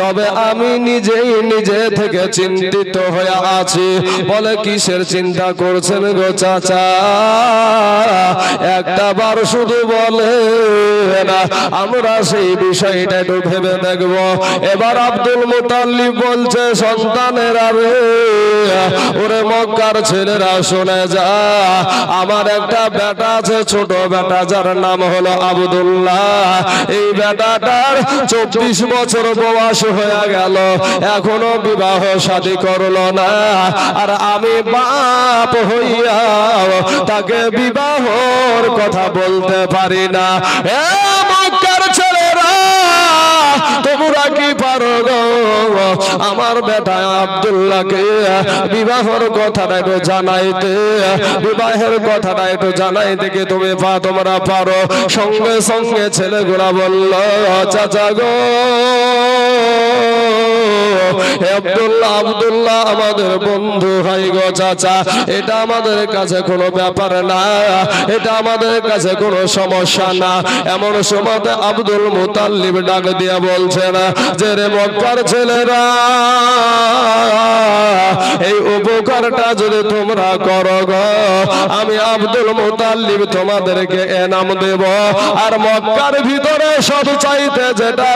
তবে আমি নিজেই নিজে থেকে চিন্তিত হয়ে আছি। বলে কিসের চিন্তা করছেন গো চাচা? একটা বার শুধু বলে না, আমরা সেই বিষয়টা একটু ভেবে দেখব। এবার আব্দুল মুতাল্লিব বলছে, সন্তানের আরে ওরে মক্কার ছেলেরা শুনে যা। আমার একটা বেটা আছে, ছোট বেটা, যার নাম হলো আবদুল্লাহ। এই বেটাটার চব্বিশ বছর বয়স হয়ে গেল। এখনও বিবাহ শাদী করল না। আর আমি বাপ হইয়া তাকে বিবাহর কথা বলতে পারি না। এ পারো আমার বেটা আবদুল্লাহকে বিবাহর কথাটা একটু জানাইতে, বিবাহের কথাটা একটু জানাইতে কি তুমি পা তোমরা পারো? সঙ্গে সঙ্গে ছেলেগুলা বলল, চাচা গো। আব্দুল্লাহ আব্দুল্লাহ, আমাদের বন্ধু ভাই গো চাচা, এটা আমাদের কাছে কোনো ব্যাপার না, এটা আমাদের কাছে কোনো সমস্যা না। এমন সময় আব্দুল মুতাল্লিব ডাক দিয়ে বলছেন, যে রে মক্কার ছেলেরা, এই উপকারটা যদি তোমরা করো গো, আমি আব্দুল মুতাল্লিব তোমাদেরকে এনাম দেব। আর মক্কার ভিতরে সব চাইতে যেটা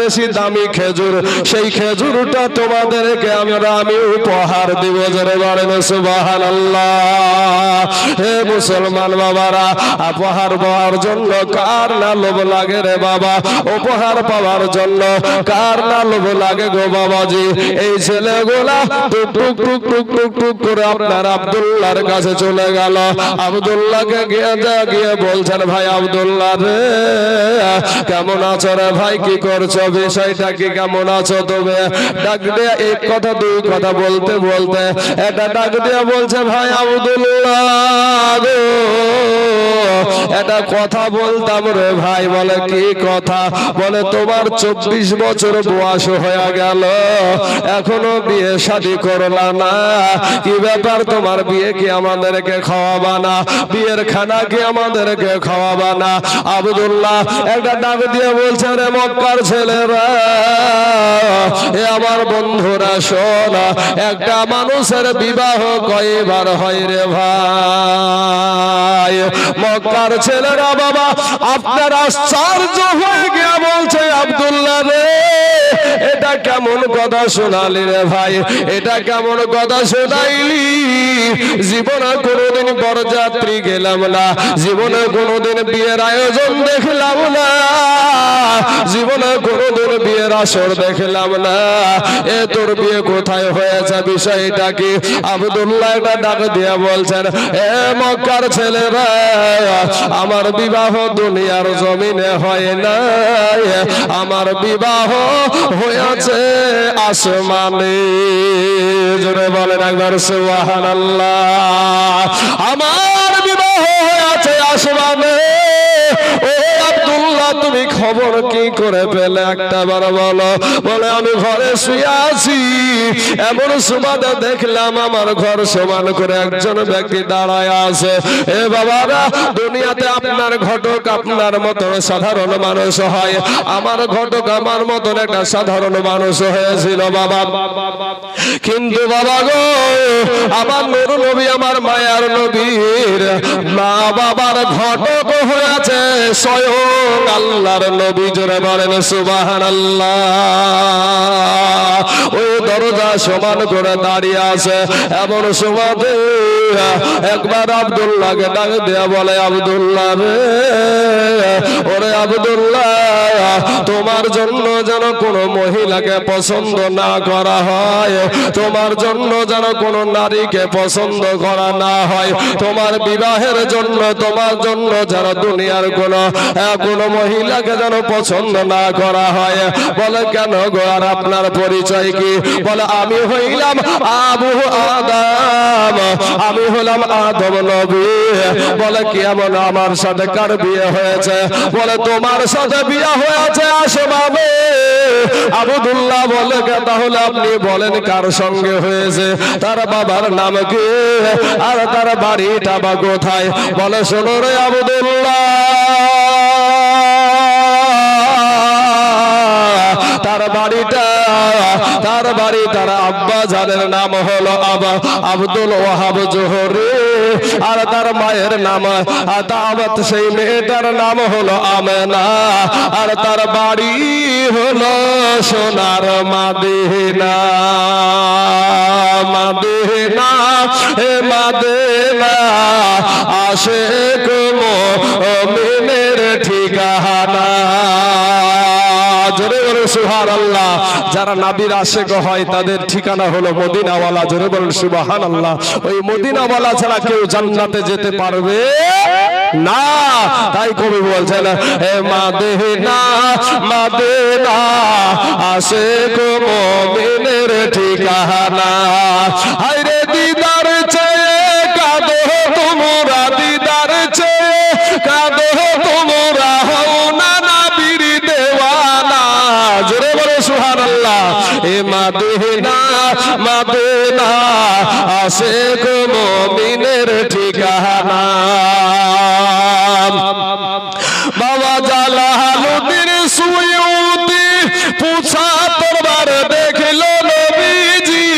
বেশি দামি খেজুর, সেই খেজুরটা তোমাদেরকে আমরা আমি উপহার দিব জোরে বলেন, সুবহানাল্লাহ। হে মুসলমান বাবারা, উপহার পাওয়ার জন্য কার না লোভ লাগে রে বাবা? উপহার পাওয়ার জন্য কার না লোভ লাগে গো বাবাজি? এই ছেলেগুলা টুক টুক টুক টুক টুক টুক করে আপনার আব্দুল্লাহর কাছে চলে গেল। আব্দুল্লাহকে গিয়ে যা গিয়ে বলছেন, ভাই আব্দুল্লাহ রে, কেমন আছো রে ভাই? কি করছ? বিষয়টা কি কেমন আছো তুমি? ডাক দিয়ে এক কথা, দুই কথা বলতে বলতে এটা ডাক দিয়ে বলছে, ভাই আব্দুল্লাহ এটা কথা বলতাম রে ভাই, বলে, কি কথা? বলে, তোমার চব্বিশ বছর বয়স হয়ে গেল, এখনও বিয়ে শাদি করলা না। কি ব্যাপার, তোমার বিয়ে কি আমাদেরকে খাওয়াবা না? বিয়ের খানা কি আমাদেরকে খাওয়াবা না? আবদুল্লাহ একটা ডাক দিয়ে বলছে, রে মক্কার ছেলেরা এ আমার বন্ধুরা শোনা, একটা মানুষের বিবাহ কয়বার হয় রে ভাই? মক্কার ছেলেরা বাবা, আপনার আশ্চর্য হয়ে গিয়া বলছে, আব্দুল্লাহ রে। এটা কেমন কথা শোনালি রে ভাই? এটা কেমন কথা শোনাইলি? জীবনে কোনোদিন বরযাত্রী গেলাম না। জীবনে কোনোদিন বিয়ের আয়োজন দেখলাম না। জীবনে কোনোদিন বিয়ের আসর দেখলাম না। এ তোর বিয়ে কোথায় হয়েছে বিষয়টা কি? আবদুল্লাহ এটা ডাক দিয়ে বলছেন, এ মক্কার ছেলেরা আমার বিবাহ দুনিয়ার জমিনে হয় না আমার বিবাহ হয়েছে আসমানে। জোরে বলেন একবার সুবহানাল্লাহ। আমার বিবাহ হয়েছে আসমানে। তুমি খবর কি করে পেলে? একটা বার বলো। বলে, আমি ঘরে শুয়ে আছি। এমন সুবাদে দেখলাম আমার ঘর সমান করে একজন ব্যক্তি দাঁড়ায় আছে। এ বাবারা, দুনিয়াতে আপনার ঘটক আপনার মতন সাধারণ মানুষ হয়। আমার ঘটক আমার মতন একটা সাধারণ মানুষ হয়েছিল বাবা। কিন্তু বাবা গো, আমার নুর নবী, আমার মায়ার নবীর মা বাবার ঘটক হয়েছে স্বয়ং আল্লাহর নবী জোরে বলেন সুবাহান আল্লাহ ওই দরজা সমান করে দাঁড়িয়ে আছে এমন সমাধে একবার আব্দুল্লাহকে ডাক দেয়া বলে, আব্দুল্লাহ রে, ওরে আব্দুল্লাহ, তোমার জন্য যেন কোনো মহিলাকে পছন্দ না করা হয়, তোমার জন্য যেন কোনো নারীকে পছন্দ করা না হয়, তোমার বিবাহের জন্য, তোমার জন্য যেন দুনিয়ার কোন কোন মহিলাকে যেন পছন্দ না করা হয়। বলে, কেন গো, আর আপনার পরিচয় কি? বলে, আমি হইলাম আবু আদাম আমি হলাম আদম নবী। বলে কি এমন আমার সাথে কার বিয়ে হয়েছে? বলে, তোমার সাথে বিয়ে হয়েছে আসো বাবে আবুদুল্লাহ বলে তাহলে আপনি বলেন কার সঙ্গে হয়েছে? তার বাবার নাম কি? আর তার বাড়িটা বা কোথায়? বলে, শোনো রে আবুদুল্লাহ, তার বাড়িটা তার বাড়ি, তার আব্বা জানের নাম হলো আবা, আব্দুল ওয়াহাব জোহরে। আর তার মায়ের নাম দাওয়াত সেই মেয়েটার নাম হলো আমেনা। আর তার বাড়ি হলো সোনার মাদিনা। মাদিনা হে মাদিনা আসে কুমো মিনের ঠিকানা। জোরে বলুন সুহান আল্লাহ যারা নাবির আশেক হয়, তাদের ঠিকানা হলো মদিনাওয়ালা। জোরে বলেন সুবাহান আল্লাহ ওই মদিনাওয়ালা ছাড়া কেউ জান্নাতে যেতে পারবে না। তাই কবি বলছেন হে মা দেহে না মাদেনা আসে আশেক মদিনের ঠিকানা। হায়রে দিদার মাদেনা মাদেনা আসে গো মমিনের ঠিকানা। বাবা জালালুদ্দিন সুয়ুতি পুছা তোরবার দেখল নবীজি।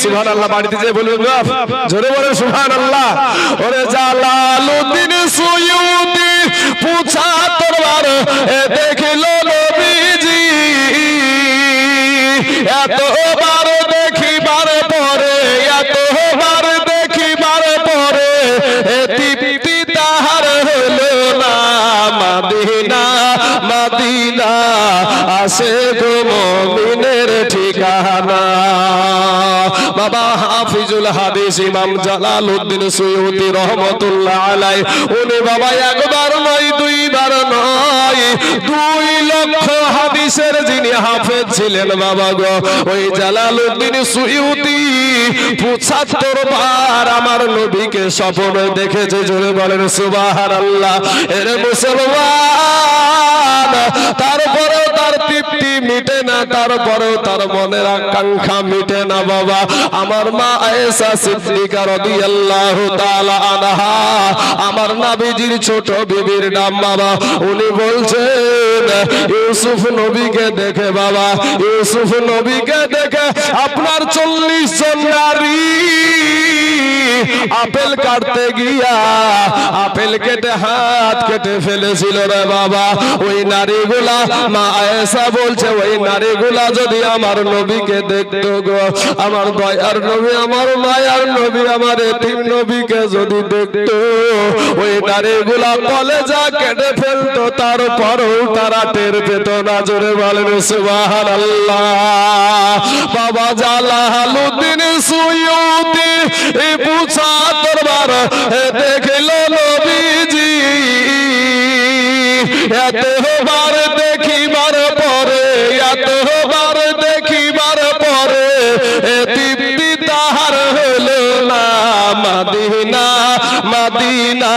সুবহান আল্লাহ বাড়িতে যে বলবেন জোরে বলে সুবহান আল্লাহ ওরে জালালুদ্দিন সুয়ুতি পুছা তোরবার দেখল নবীজি এতবার দেখিবার পরে, এতবার দেখিবার পরে তৃপ্তি তাহার হলো না। মাদিনা মাদিনা, আসে গো মমিনের ঠিকানা। বাবা হাফিজুল হাদিস ইমাম জালালউদ্দিন সুয়ুতি রহমতুল্লাহ আলাই উনি বাবা একবার নয়, দুইবার নয়, দুই লক্ষ হাদিসের যিনি হাফেজ ছিলেন বাবা গো, ওই জালালউদ্দিন সুয়ুতি, পঁচাত্তর বার আমার নবীকে স্বপ্নে দেখেছে, জোরে বলেন সুবহানাল্লাহ। এর মুসলমান, তারপরেও তার তৃপ্তি মিটে না, তারপরেও তার মনের আকাঙ্ক্ষা মিটে না বাবা। আমার মা আয়েশা সিদ্দিকা রাদিয়াল্লাহু তাআলা আনহা, আমার নাবিজির ছোট বিবির নাম বাবা, উনি বলছেন ইউসুফ নবীকে দেখে বাবা ইউসুফ নবীকে দেখে আপনার চল্লিশ জন নারী। আপেল কাটতে গিয়া আপেল কেটে হাত কেটে ফেলেছিল রে বাবা। ওই নারীগুলা, মা আয়েশা বলছে, ওই নারীগুলা যদি আমার নবীকে দেখতো গো, আমার দয়ার নবী, আমার মায়ার নবী, আমার এতিম নবীকে যদি দেখতো, ওই নারীগুলা কলেজা কেটে ফেলতো, তারপরও তারা টের পেত না। জোরে বলেন, সুবহানাল্লাহ। বাবা জালালুদ্দিন সুয়ুতি এই পুছা দরবার দেখিল নবীজি। এতবার দেখিবার পরে, এতবার দেখিবার পরে তৃপ্তি তাহার হলো না, মাদিনা মাদিনা।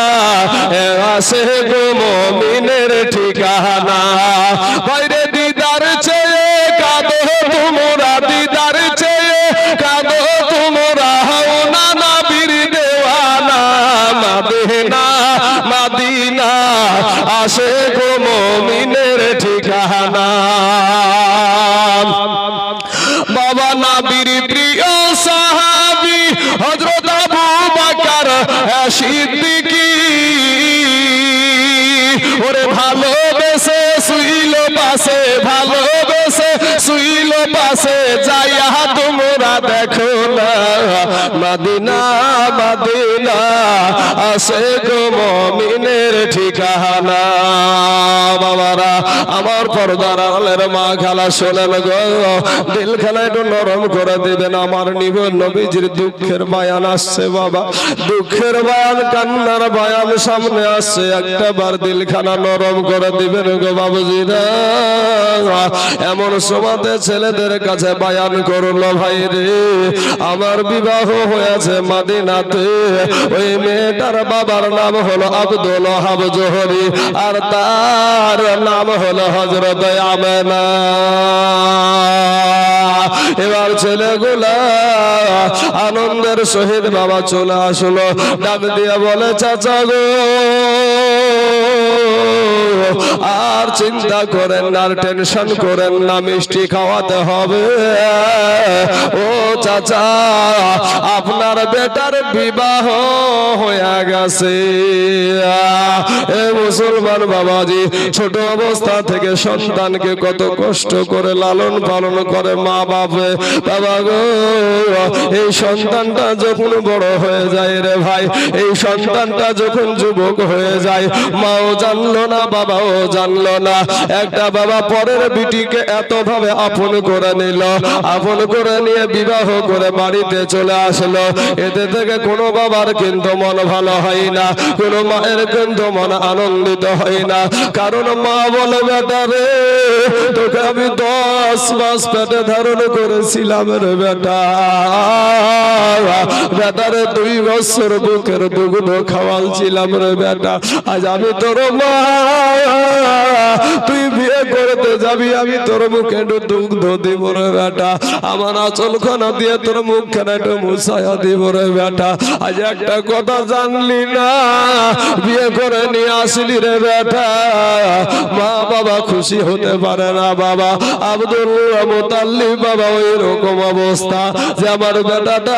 আসে গো মমিনের ঠিকানা। দেখো না মাদিনা মাদিনা আছে গো মমিনের ঠিকানা। আমার পর্দার আলের মা খেলা শোনেন দিল খেলা একটু নরম করে দিবেন। আমার নিব নবীজির দুঃখের বায়ান আসছে বাবা। দুঃখের বায়ান, কান্নার বায়ান সামনে আসছে। একটা বার দিলখানা নরম করে দিবেন গো বাবুজিরা। এমন সমাতে ছেলেদের কাছে বায়ান করল, ভাই রে, আমার বিবাহ হয়েছে মাদিনাতে। ওই মেয়েটার বাবার নাম হলো আব্দুল হাব জোহরি। আর তার নাম হলো হজরত আমেনা। এবার ছেলেগুলা আনন্দের সহিত বাবা চলে আসলো। ডাক দিয়ে বলে চাচা গো আর চিন্তা করেন না, আর টেনশন করেন না, মিষ্টি খাওয়াতে হবে। ও চাচা, আপনার বেটার বিবাহ হয়ে গেছে। এ মুসলমান বাবাজি, ছোট অবস্থা থেকে সন্তানকে কত কষ্ট করে লালন পালন করে মা বাপে। বাবা গো, এই সন্তানটা যখন বড় হয়ে যায় রে ভাই, এই সন্তানটা যখন যুবক হয়ে যায়, মাও জানলো না, বাবাও জানলো না। একটা বাবা পরের বিটিকে এত ভাবে আপন করে নিল, আপন করে নিয়ে বিবাহ করে বাড়িতে চলে আসলো। এতে থেকে কোনো বাবার কিন্তু মন ভালো হয় না, কোনো মায়ের কিন্তু মন আনন্দিত হয় না। কারণ মা বলে, বেটা রে, তোকে আমি দশ মাস পেটে ধারণ করেছিলাম রে বেটা। বেটারে দুই বছর বুকের দুগুলো খাওয়ালছিলাম রে বেটা। আজ আমি তোর মা তুই বিয়ে করতে যাবি, আমি তোর মুখে একটু দুগ্ধ দিব রে বেটা। আমার আচল খানা দিয়ে তোর মুখখানা একটু মুসায়া দিব রে বেটা। আজ একটা কথা জানলি না, বিয়ে করে নিয়ে আসলি রে বেটা। মা বাবা খুশি হতে পারে না বাবা। আব্দুল মুতাল্লি বাবা ওই রকম অবস্থা যে আমার বেটাটা,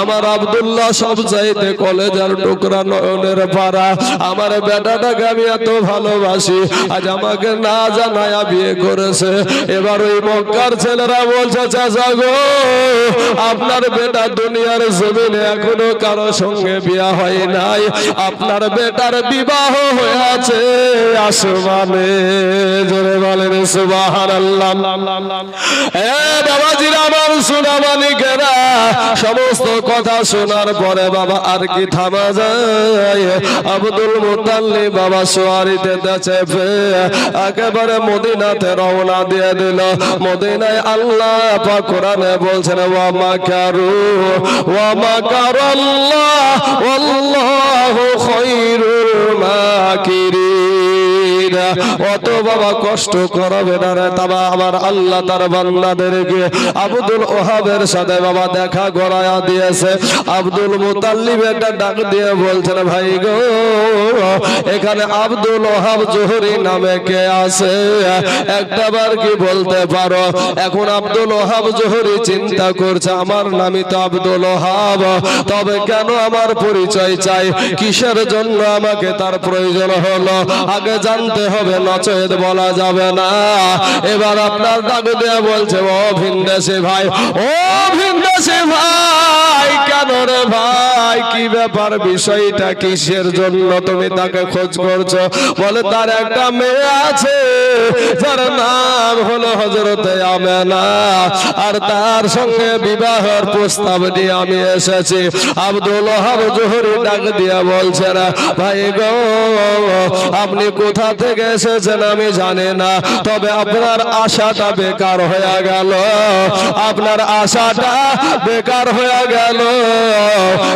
আমার আব্দুল্লাহ সব চাইতে কলেজার টুকরা নয়নের পাড়া। আমার বেটাটাকে আমি এত ভালোবাসি। আজ আমাকে না জানায়া বিয়ে করেছে। এবার ওই মক্কার ছেলেরা বলছে, চাচা গো, আপনার বেটা দুনিয়ার জমিনে এখনও কারও সঙ্গে বিয়া হয় নাই। আপনার বেটার বিবাহ হয়ে আছে আসমানে। জোরে বলেন সুবাহান আল্লাহ এ বাবাজিরা আমার সোনা মালিকেরা, সমস্ত কথা শোনার পরে বাবা আর কি থামা যায়? আব্দুল মুতাল্লি বাবা সোয়ারিতে চেপে একেবারে মদিনাতে রওনা দিয়ে দিল। মদিনায় আল্লাহ পাক কোরআনে বলছেন, ওয়া মাকারু, ওয়া মাকারাল্লাহ ওয়াল্লাহু খায়রুল মাকিরিন। অত বাবা কষ্ট করাবে না রে তাবা আমার আল্লাহ তার বান্দাদেরকে। আব্দুল ওহাবের সাথে বাবা দেখা করায়া দিয়েছে। আব্দুল মুতাল্লিব একটা ডাক দিয়ে বলছেন, ভাই গো, এখানে আব্দুল ওহাব নামে কে আছে? কি বলতে পারো? এখন আব্দুল ওহাব জোহরি চিন্তা করছে, আমার নামই তো আব্দুল ওহাব। তবে কেন আমার পরিচয় চাই? কিসের জন্য আমাকে তার প্রয়োজন হলো? আগে জানতে হবে, নচেত বলা যাবে না। এবার আপনার ডাক দিয়ে বলছে, ও ভিন্দেশে ভাই, ও ভিন্দেশে ভাই, কেন রে ভাই? কি ব্যাপার? বিষয়টা কিসের জন্য তুমি তাকে খোঁজ করছ? বলে, তার একটা মেয়ে আছে, যার নাম হলো হজরতে আমেনা, আর তার সঙ্গে বিবাহের প্রস্তাব নিয়ে আমি এসেছি। আব্দুল ওহাব জোহরি ডাক দিয়ে বলছেন ভাই গো, আপনি কোথা থেকে এসেছেন আমি জানি না। তবে আপনার আশাটা বেকার হয়ে গেল। আপনার আশাটা বেকার হয়ে গেল।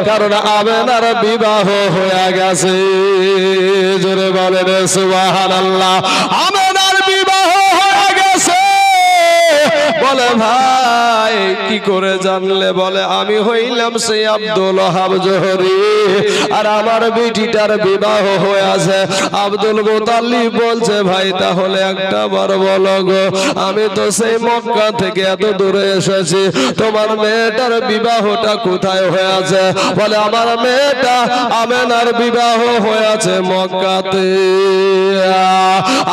কারণ আমার বিবাহ হয়ে গেছে। জোরে বলেন, সুবহানাল্লাহ। আল্লাহ বিবাহ বলে, ভাই, কি করে জানলে? বলে, আমি হইলাম সেই আব্দুল ওহাব জোহরি, আর আমার বেটিটার বিবাহ হয়ে আছে। আব্দুল মোতাল্লি বলছে, ভাই, তাহলে একটা বড় বলো গো, আমি তো সেই মক্কা থেকে এত দূরে এসেছি, তোমার মেয়েটার বিবাহটা কোথায় হয়ে আছে? বলে, আমার মেয়েটা আমেনার বিবাহ হয়ে আছে মক্কাতে।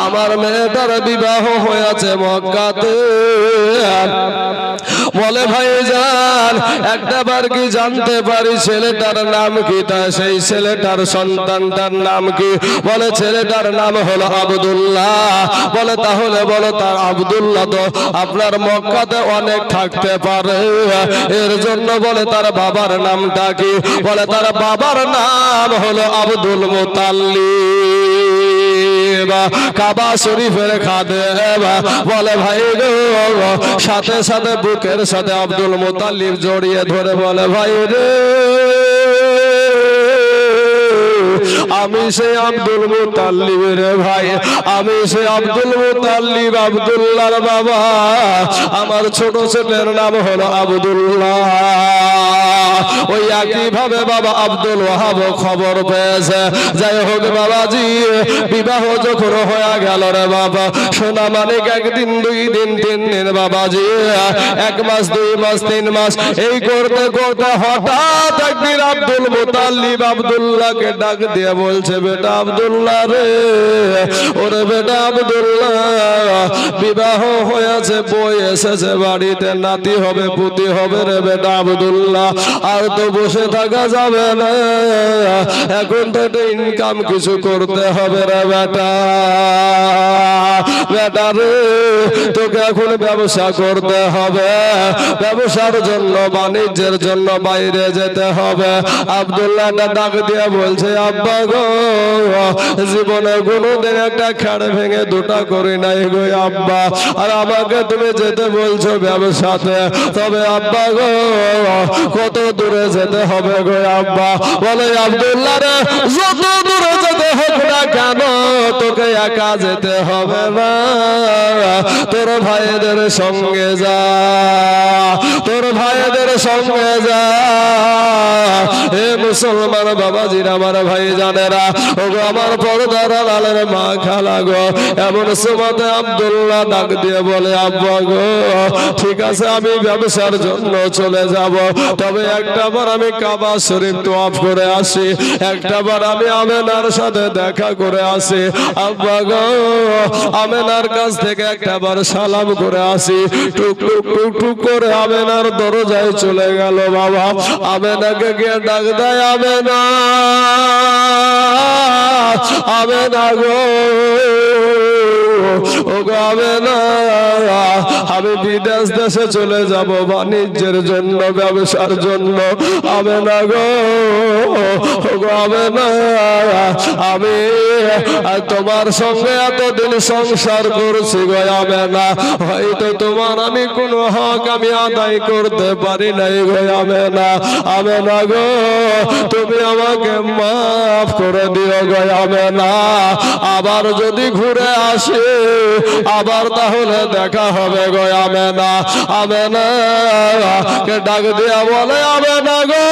আমার মেয়েটার বিবাহ হয়ে আছে মক্কাতে। বলে ভাই যান একটা বার কি জানতে পারি ছেলেটার নাম কি? তা সেই ছেলেটার সন্তানটার নাম কি? বলে ছেলেটার নাম হলো আবদুল্লাহ। বলে তাহলে বলো তার আবদুল্লাহ তো আপনার মক্কাতে অনেক থাকতে পারে। এর জন্য বলে তার বাবার নামটা কি? বলে তার বাবার নাম হলো আব্দুল মোতাল্লি কাবা শরীফের খাদে বলে, ভাই সাথে সাথে বুকের সাথে আব্দুল মোতালিব জড়িয়ে ধরে বলে, ভাই রে আমি সেই আব্দুল মুতাল্লিব রে ভাই। আমি সেই আব্দুল মুতাল্লিব আব্দুল্লাহর বাবা। আমার ছোট ছেলের নাম হলো আব্দুল্লাহ। ওই একই ভাবে বাবা আব্দুল ওয়াহাব খবর পেয়েছে। যাই হোক বাবাজি, বিবাহ যখন হয়ে গেল রে বাবা সোনা মানিক একদিন, দুই দিন, তিন দিন বাবাজি, এক মাস, দুই মাস, তিন মাস, এই করতে করতে হঠাৎ একদিন আব্দুল মুতাল্লিব আব্দুল্লাহকে ডাক দিয়ে বলছে, বেটা আব্দুল্লাহ রে, ওরে বেটা আব্দুল্লাহ, বিবাহ হয়েছে বই এসেছে, বাড়িতে নাতি হবে, পুতি হবে রে বেটা আব্দুল্লাহ, আর তো বসে থাকা যাবে না। এখন তো একটা ইনকাম কিছু করতে হবে রে বেটা। বেটা রে, তোকে এখন ব্যবসা করতে হবে। ব্যবসার জন্য, বাণিজ্যের জন্য বাইরে যেতে হবে। আব্দুল্লাহ ডাক দিয়ে বলছে, আব্বা গো জীবনে কোনোদিন একটা খেড় ভেঙে দুটা করি নাই গো আব্বা। আর আমাকে তুমি যেতে বলছো ব্যবসাতে, তবে আব্বা গো, কত দূরে যেতে হবে গো আব্বা। বলে, আব্দুল্লাহ রে, যত দূরে যেতে হোক না কেন তোকে একা যেতে হবে তোর ভাইদের সঙ্গে যা, তোর ভাইদের সঙ্গে যা। হে মুসলমান বাবাজির আমার ভাই জানেরা ও আমার পর্দার লালের মা খালা গো, এমন সময়তে আব্দুল্লাহ ডাক দিয়ে বলে, আব্বা গো, ঠিক আছে, আমি ব্যবসার জন্য চলে যাব। তবে একটা বার আমি কাবা শরীফ তোয়াফ করে আসি, একটা বার আমি আমেনার সাথে দেখা করে আসি। আব্বা গো, আমেনার কাছ থেকে একটা বার সালাম করে আসি। টুক টুক টুক টুক করে আমেনার দরজায় চলে গেল বাবা। আমেনাকে গিয়ে ডাক দেয়, আমেনা আমেনা গো। আমি বিদেশ দেশে চলে যাব, বাণিজ্যের জন্য, ব্যবসার জন্য। গো আমেনা আমি তোমার সঙ্গে এতদিন সংসার করছি গো আমেনা হয়তো তোমার আমি কোনো হক আমি আদায় করতে পারি নাই গো আমেনা আমেনা গো, তুমি আমাকে মাফ করে দিও গো আমেনা আবার যদি ঘুরে আসে আবার তাহলে দেখা হবে গো আমে না আমেনা। কে ডাক দিয়া বলে আমে না গো।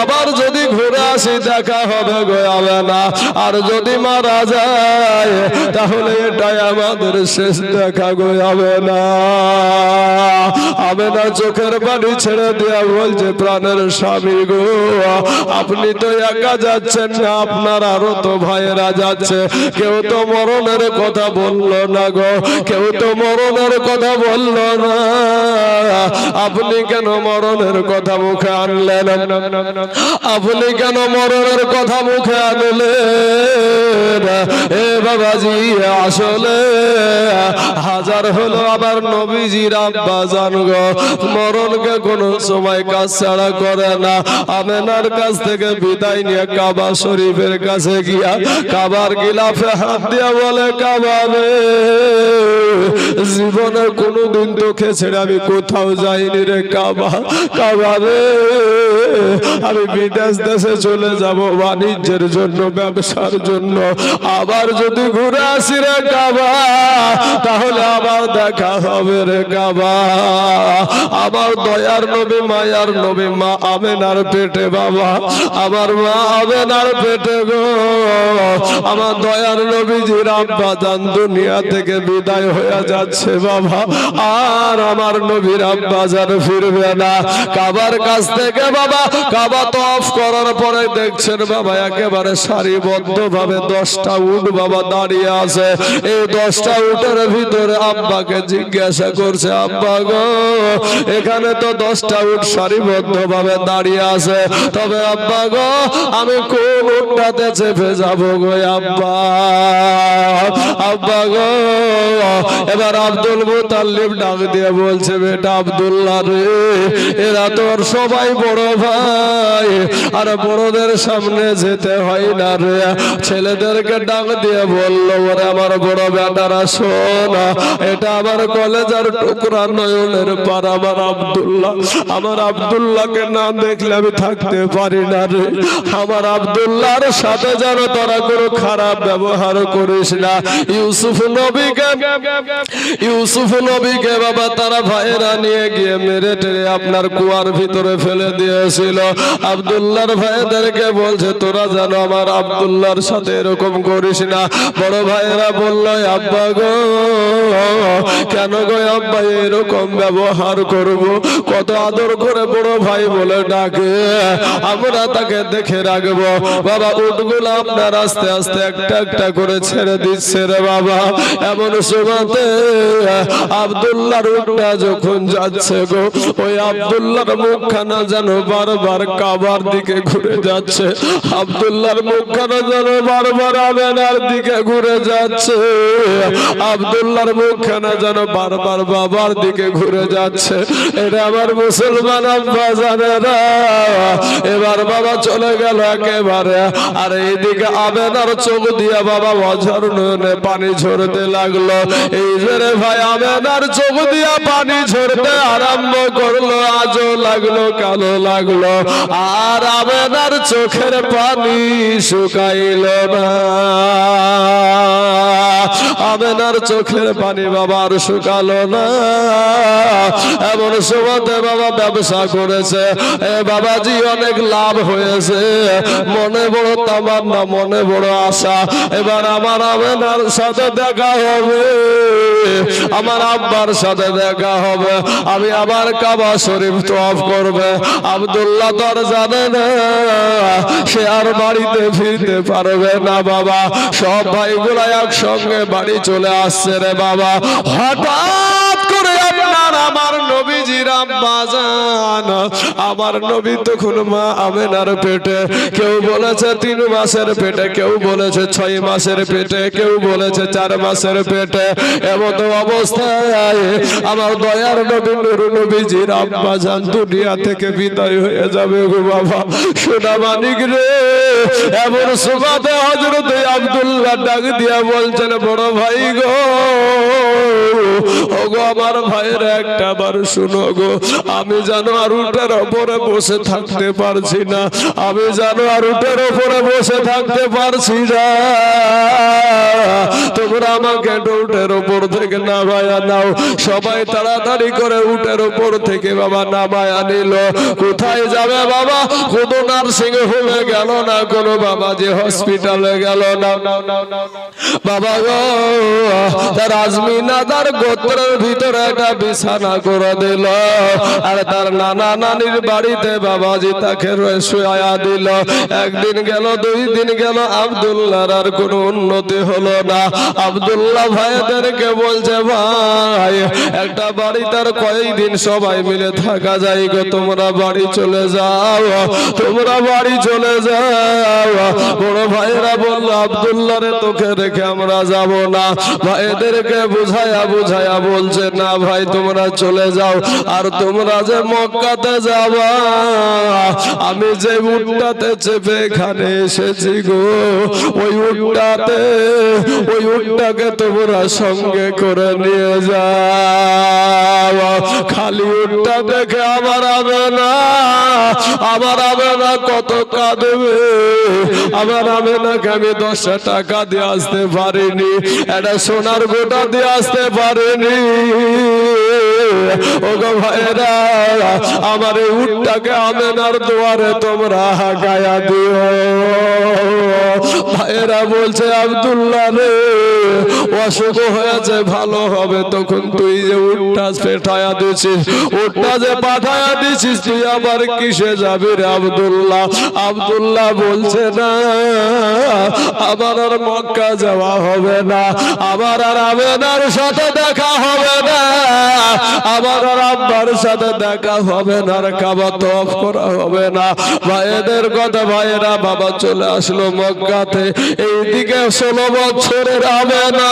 আবার যদি ঘুরে আসি, দেখা হবে গো আমেনা আর যদি মারা যায়, তাহলে এটাই আমাদের শেষ দেখা গো আমেনা আমেনা চোখের পানি ছেড়ে দেয়া বলছে, প্রাণের স্বামী গো, আপনি তো একা যাচ্ছেন না, আপনার আরও তো ভাইয়েরা যাচ্ছে। কেউ তো মরণের কথা বলল না গো, কেউ তো মরণের কথা বলল না। আপনি কেন মরণের কথা মুখে আনলেন? আপনি কেন মরণের কথা মুখে আনলেন? এ বাবাজি আসলে হাজার হলো আবার নবীজির আব্বা জান গো। মরণকে কোনো সময় কাজ ছাড়া করে না। আমেনার কাছ থেকে বিদায় নিয়ে কাবা শরীফের কাছে গিয়া কাবার গিলাফে হাত দিয়া বলে কাবারে জীবনে কোনোদিন তোকে ছেড়ে আমি কোথাও যাইনি রে কাবা কাবারে আমি বিদেশ দেশে চলে যাব বাণিজ্যের জন্য, ব্যবসার জন্য। আবার যদি ঘুরে আসি রে কাবা, তাহলে আবার দেখা হবে রে কাবা। আমার দয়ার নবী, মায়ার নবী, মা আমেনার পেটে বাবা। আমার মা আমেনার পেটে গো। আমার দয়ার নবীজির আব্বা জান দুনিয়া থেকে বিদায় হয়ে যাচ্ছে বাবা। আর আমার নবীর আব্বা জান ফিরবে না। কাবার কাছ থেকে বাবা, কাবা তো অফ করার পরে দেখছেন বাবা, একেবারে সারিবদ্ধ ভাবে দশটা উট বাবা দাঁড়িয়ে আছে। এই দশটা উটের ভিতরে আব্বাকে জিজ্ঞাসা করছে, আব্বা গো, এখানে তো দশটা উট সারিবদ্ধ ভাবে দাঁড়িয়ে আছে। তবে আব্বা গো, আমি কোন উটটাতে চেপে যাব গো, আব্বা? আব্বা গো, এবার আব্দুল মুতাল্লিব ডাক দিয়ে বলছে, বেটা আব্দুল্লাহ রে, এরা তোর সবাই বড় ভাই, আর বড়দের সামনে যেতে হয় না রে। ছেলেদেরকে ডাক দিয়ে বলল, ওরে আমার বড় বেটারা, শোনা, এটা আমার কলেজার টুকরা নয়নের পার আমার আব্দুল্লাহ। আমার আব্দুল্লাহকে না দেখলে আমি থাকতে পারি না রে। আমার আব্দুল্লাহর সাথে যেন তোরা কোনো খারাপ ব্যবহার করিস না। ইউসুফ নবীকে ইউসুফ নবীকে বাবা তারা ভাইরা নিয়ে গিয়ে মেরে টেরে আপনার কুয়ার ভিতরে ফেলে দিয়েছিল। আব্দুল্লাহর ভাইদেরকে বলছে, তোরা যেন আমার আব্দুল্লাহর সাথে এরকম করিস না। বড় ভাইয়েরা বলল, আব্বা গো, কেন গো আব্বা এরকম ব্যবহার করব? কত আদর করে বড় ভাই বলে ডাকে। আমরা তাকে দেখে রাখব। বাবা উঠগুলো আপনার আস্তে আস্তে একটা একটা করে ছেড়ে দিচ্ছে রে বাবা। এমন সময়তে আব্দুল্লাহর উঠটা যখন যাচ্ছে গো, ওই আব্দুল্লাহর মুখখানা যেন বারবার কাবার দিকে ঘুরে যাচ্ছে। আব্দুল্লাহর মুখখানা যেন বারবার আমেনার দিকে ঘুরে যাচ্ছে। আব্দুল্লাহর মুখখানা যেন বারবার বাবার দিকে ঘুরে যাচ্ছে। এটা আমার মুসলমান আব্বা জানে না এবার বাবা চলে গেল একেবারে। আর এইদিকে আবেনার চোখ দিয়ে বাবা অঝর নয়নে পানি ঝরতে লাগল। এই যে রে ভাই আবেনার চোখ দিয়া পানি ঝরতে আরম্ভ করল, আজও লাগল, কালো লাগল। আর আবেনার চোখের পানি শুকাইল না। আমেনার চোখের পানি বাবার শুকালো না। এমন সময়তে বাবা ব্যবসা করেছে। এ বাবাজি, অনেক লাভ হয়েছে। মনে বড় তামান্না, মনে বড় আশা। এবার আমার আমেনার সাথে দেখা হবে। আমার আব্বার সাথে দেখা হবে। আমি আবার কাবা শরীফ তফ করবে। আবদুল্লাহ তো আর জানে না, সে আর বাড়িতে ফিরতে পারবে না বাবা। সব ভাইগুলা একসঙ্গে বাড়ি চলে আসছে রে বাবা। হঠাৎ করে আপনার আমার নবীজির জান আমার নবী তখন মা আমেনার পেটে কেউ বলেছে তিন মাসের পেটে, কেউ বলেছে ছয় মাসের পেটে, কেউ বলেছে চার মাসের পেটে। এমন অবস্থায় আমার দয়ার নবী, নুর নবীজির জান দুনিয়া থেকে বিদায় হয়ে যাবে গো বাবা। সোনা মানিক রে, এমন সুবাদে হজরত আব্দুল্লাহ ডাক দিয়া বলছেন, বড় ভাই গো ও গো আমার ভাইয়ের একটা বার শুনো গো। আমি জানো আর উটের ওপরে বসে থাকতে পারছি না। আমি জানো আর উটের ওপরে বসে থাকতে পারছি না। তোমরা আমাকে উটের ওপর থেকে নামায়া নাও। সবাই তাড়াতাড়ি করে উটের ওপর থেকে বাবা নামায়া নিল। কোথায় যাবে বাবা? কোনো নার্সিং হোমে গেল না, কোনো বাবা যে হসপিটালে গেল না। বাবা গো, তার গোত্রের ভিতরে একটা বিছানা করে দিল। আর তার নানা নানির বাড়িতে বাবাজি তাকে শুয়া দিল। একদিন গেল, দুই দিন গেল, আব্দুল্লাহর আর কোনো উন্নতি হলো না। আব্দুল্লাহ ভাইদেরকে বলছে, ভাই, একটা বাড়ি তার কয়েকদিন সবাই মিলে থাকা যায় গো, তোমরা বাড়ি চলে যাও, তোমরা বাড়ি চলে যাও। বড় ভাইরা বলল, আব্দুল্লাহ রে, তোকে রেখে আমরা যাব না। ভাইদেরকে বুঝায়া বুঝায়া বলছে, না ভাই, তোমরা চলে যাও। আর তোমরা যে মক্কাতে যাবা, আমি যে উটটাতে চেপে এখানে এসেছি গো, ওই উটটাতে, ওই উটটাকে তোমরা সঙ্গে করে নিয়ে যাও। খালি উটটা দেখে আমার আবে না আমার আবে না কত কাঁদবে। আমার আবে নাকে আমি দশটা টাকা দিয়ে আসতে পারিনি, একটা সোনার গোটা দিয়ে আসতে পারিনি। Deus! আমার এই উটটাকে আমেনার দুয়ারে তোমরা গায়া দিও। ভাইরা বলছে, আব্দুল্লাহ রে, অসুখ হয়েছে, ভালো হবে তখন তুই যে উটটা পেটায়া দিছিস, উটটা যে পাঠায়া দিছিস, তুই আবার কিসে যাবি রে আব্দুল্লাহ? আব্দুল্লাহ বলছে, না আবার আর মক্কা যাওয়া হবে না আবার আর আবেনার সাথে দেখা হবে না। আমার আব্বার সাথে দেখা হবে না, আর কাবা তফ করা হবে না। ভাইদের কথা ভাইয়েরা বাবা চলে আসলো মক্কাতে। এইদিকে ষোলো বছরের হবে না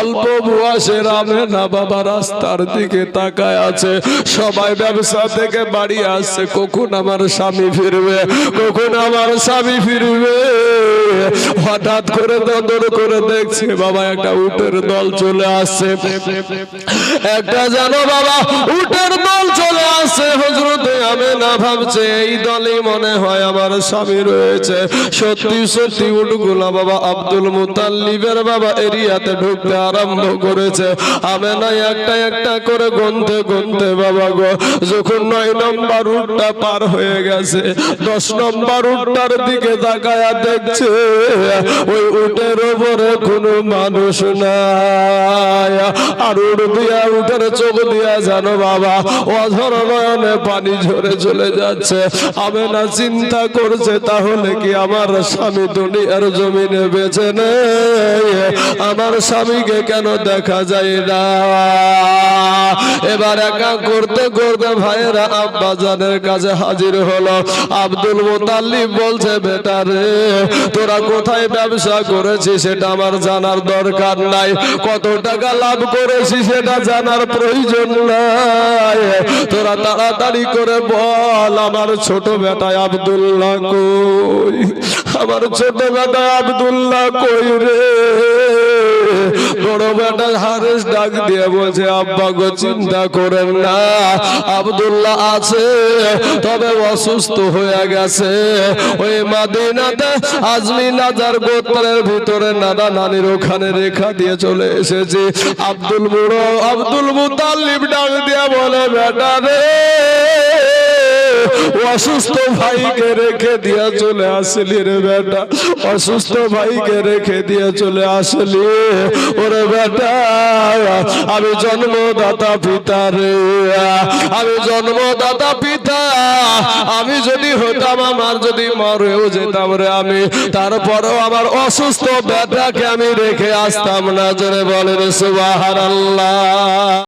অল্প বয়সে রামে না বাবা রাস্তার দিকে তাকায় আছে। সবাই ব্যবসা থেকে বাড়ি আসছে। কখন আমার স্বামী ফিরবে? কখন আমার স্বামী ফিরবে? হঠাৎ করে দর করে দেখছে, বাবা, একটা উটের দল চলে আসছে। একটা জানো বাবা, উটের দল চলে আসছে। হজরতে আমি না ভাবছে, এই দলই মনে হয় আমার স্বামী রয়েছে। সত্যি সত্যি বাবা আব্দুল মুতাল্লিবের বাবা এরিয়াতে ঢুকতে আরম্ভ করেছে। আমি না একটা একটা করে গুনতে গুনতে বাবা গো, যখন নয় নম্বর উটটা পার হয়ে গেছে, দশ নম্বর উটটার দিকে তাকায়া দেখছে ওই উটের উপরে কোনো মানুষ নাই। আর উঠ দিয়া উঠের চোখ দিয়া জানো বাবা, অধর নয়নে পানি ঝরে চলে যাচ্ছে। আমি না চিন্তা করছে, তাহলে কি আমার স্বামী দুনিয়ার জমিনে বেঁচে নেই? আমার স্বামীকে কেন দেখা যায় না? এবার একা করতে করতে ভাইয়েরা আব্বা জানের কাছে হাজির হলো। আব্দুল মোতাল্লিব বলছে, বেটা রে, তোরা কোথায় ব্যবসা করেছি সেটা আমার জানার দরকার নাই। কত টাকা লাভ করেছি সেটা জানার প্রয়োজন নাই। তোরা তাড়াতাড়ি করে বল, আমার ছোট বেটায় আব্দুল্লাহ কই? আমার ছোট বেটায় আব্দুল্লাহ কই রে? বড় বেটা হারেস ডাক দিয়ে বলছে, আব্বা গো, চিন্তা করেন না, আব্দুল্লাহ আছে, তবে অসুস্থ হয়ে গেছে। ওই মাদিনাতে আজমি নাজার গোত্রের ভিতরে নানা নানির ওখানে রেখা দিয়ে চলে এসেছে। আব্দুল বুড়ো আব্দুল মুতাল্লিব ডাক দিয়ে বলে, বেটা রে অসুস্থ ভাইকে রেখে দিয়ে চলে আসলি রে বেটা। অসুস্থ ভাইকে রেখে দিয়ে চলে আসলি ওরে বেটা। আমি জন্মদাতা পিতা রে। আমি জন্মদাতা পিতা। আমি যদি হতাম, আমার যদি মরেও যেতাম রে আমি। তারপরেও আমার অসুস্থ বেটাকে আমি রেখে আসতাম না, জোরে বলেন সুবাহ আল্লাহ